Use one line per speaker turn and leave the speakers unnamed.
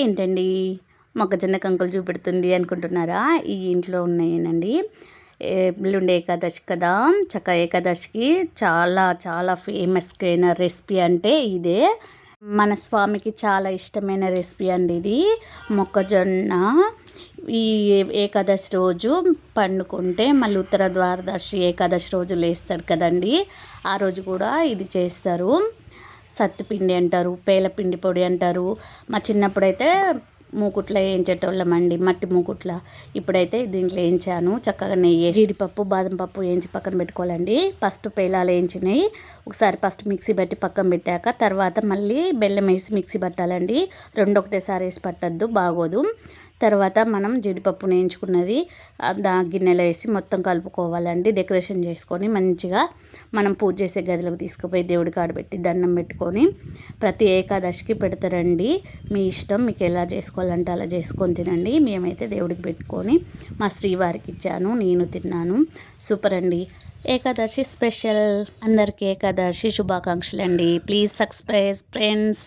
ఏంటండి? మొక్కజొన్న కంకులు చూపెడుతుంది అనుకుంటున్నారా? ఈ ఇంట్లో ఉన్నాయేనండి. ఎల్లుండి ఏకాదశి కదా. చక్క ఏకాదశికి చాలా చాలా ఫేమస్ అయిన రెసిపీ అంటే ఇదే. మన స్వామికి చాలా ఇష్టమైన రెసిపీ అండి ఇది. మొక్కజొన్న ఈ ఏకాదశి రోజు పండుకుంటే మళ్ళీ ఉత్తర ద్వారదర్శి ఏకాదశి రోజు లేస్తాడు కదండి. ఆ రోజు కూడా ఇది చేస్తారు. సత్తుపిండి అంటారు పేలపిండి పొడి అంటారు. మా చిన్నప్పుడైతే మూకుట్ల వేయించేటోళ్ళమండి మట్టి మూకుట్ల. ఇప్పుడైతే దీంట్లో వేయించాను. చక్కగా నెయ్యి జీడిపప్పు బాదం పప్పు వేయించి పక్కన పెట్టుకోవాలండి. ఫస్ట్ పేలాలు వేయించినాయి ఒకసారి ఫస్ట్ మిక్సీ బట్టి పక్కన పెట్టాక తర్వాత మళ్ళీ బెల్లం వేసి మిక్సీ పట్టాలండి. రెండు ఒకటేసారి వేసి పట్టద్దు బాగోదు. తర్వాత మనం జీడిపప్పు నేయించుకున్నది దా గిన్నెలో వేసి మొత్తం కలుపుకోవాలండి. డెకరేషన్ చేసుకొని మంచిగా మనం పూజ చేసే గదిలోకి తీసుకుపోయి దేవుడి కాడ పెట్టి దండం పెట్టుకొని ప్రతి ఏకాదశికి పెడతారండి. మీ ఇష్టం మీకు ఎలా చేసుకోవాలంటే అలా చేసుకొని తినండి. మేమైతే దేవుడికి పెట్టుకొని మా శ్రీవారికి ఇచ్చాను నేను తిన్నాను. సూపర్ అండి. ఏకాదశి స్పెషల్. అందరికీ ఏకాదశి శుభాకాంక్షలు అండి ప్లీజ్ సబ్స్క్రైబ్ ఫ్రెండ్స్.